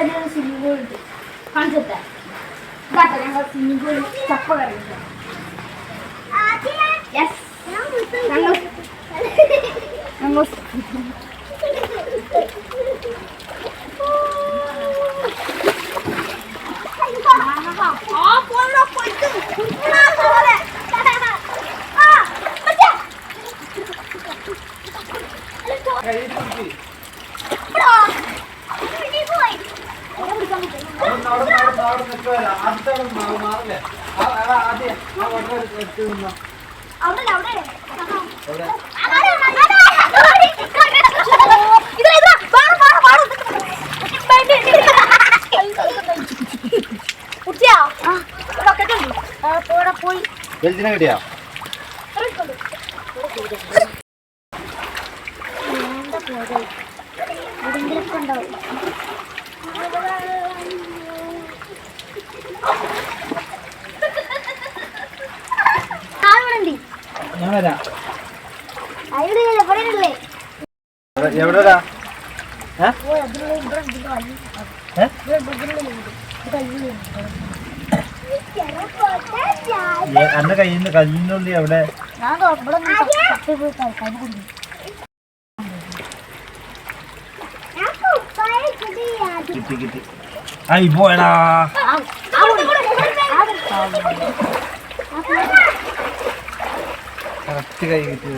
തന്നെ ഒരു swimming pool ഉണ്ട്. കാണിച്ചത്തെ ഇതാട്ടോ ഞങ്ങൾ സ്വിമ്മിംഗ് പൂളിൽ ചപ്പ കറിയുന്നത് യെസ് ഞങ്ങൾ ഞങ്ങൾ അവിടെ അവിടെ. പോയി. വെൽത്തിനെ കിട്ടിയാ? എവിടെങ്കിലൊക്കെ ഉണ്ടാവും? ഞാൻ വരാം എവിടെടാ? അന്ന കയ്യിൽ നിന്ന് കല്ലിനുള്ളി അവിടെ കിട്ടി കിട്ടി ആയി പോയടാ കറക്റ്റ് കൈ കിട്ടി